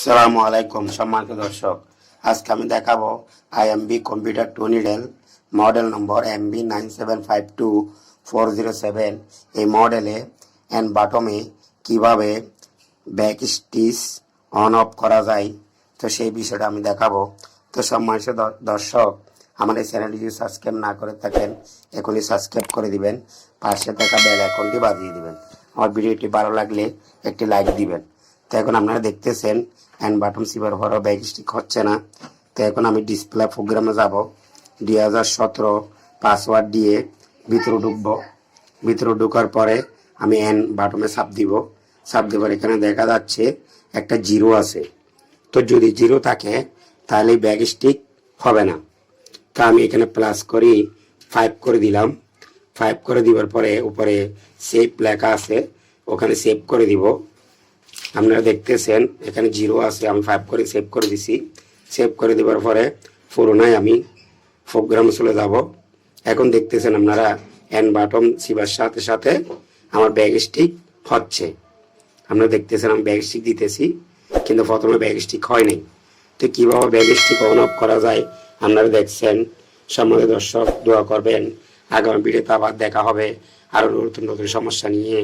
সালামু আলাইকুম, সম্মানিত দর্শক। আজকে আমি দেখাবো IMB computer two needle model number MB nine seven five two four zero seven এই মডেলে অ্যান্ড বাটমে কীভাবে ব্যাক স্টিচ অন অফ করা যায়, তো সেই বিষয়টা আমি দেখাবো। তো সম্মানিত দর্শক, আমার এই চ্যানেলটি যদি সাবস্ক্রাইব না করে থাকেন, এখনই সাবস্ক্রাইব করে দিবেন। পাশে থাকা বেল আইকনটি বাজিয়ে দিবেন। আমার ভিডিওটি ভালো লাগলে একটি লাইক দিবেন। তো এখন আপনারা দেখতেছেন হ্যান্ড বাটন সিবার ভরো ব্যাগ স্টিক হচ্ছে না। তো এখন আমি ডিসপ্লে প্রোগ্রামে যাব। দুই হাজার সতেরো পাসওয়ার্ড দিয়ে ভিতরে ঢুকবো। ভিতরে ঢুকার পরে আমি এন বাটনে সাপ দিব। সাপ দেবার এখানে দেখা যাচ্ছে একটা জিরো আছে। তো যদি জিরো থাকে, তাহলে ব্যাগ স্টিক হবে না। তা আমি এখানে প্লাস করি ফাইভ করে দিলাম। ফাইভ করে দিবার পরে উপরে সেভ লেখা আছে, ওখানে সেভ করে দিব। আপনারা দেখতেছেন, এখানে জিরো আছে, আমি ফাইভ করে সেভ করে দিছি। সেভ করে দেওয়ার পরে পুরোনায় আমি প্রোগ্রাম চলে যাব। এখন দেখতেছেন আপনারা এন বাটন চিবার সাথে সাথে আমার ব্যাগ স্টিক হচ্ছে। আপনারা দেখতেছেন আমি ব্যাগ স্টিক দিতেছি, কিন্তু প্রথমে ব্যাগ স্টিক হয়নি তো কীভাবে ব্যাগ স্টিক অন অফ করা যায়, আপনারা দেখছেন। সম্মানিত দর্শক, দোয়া করবেন। আগামী ভিডিওতে আবার দেখা হবে আরও নতুন নতুন সমস্যা নিয়ে।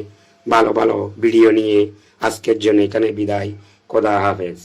ভালো ভালো ভিডিও নিয়ে আজকের জন্য এখানে বিদায়। খোদা হাফেজ।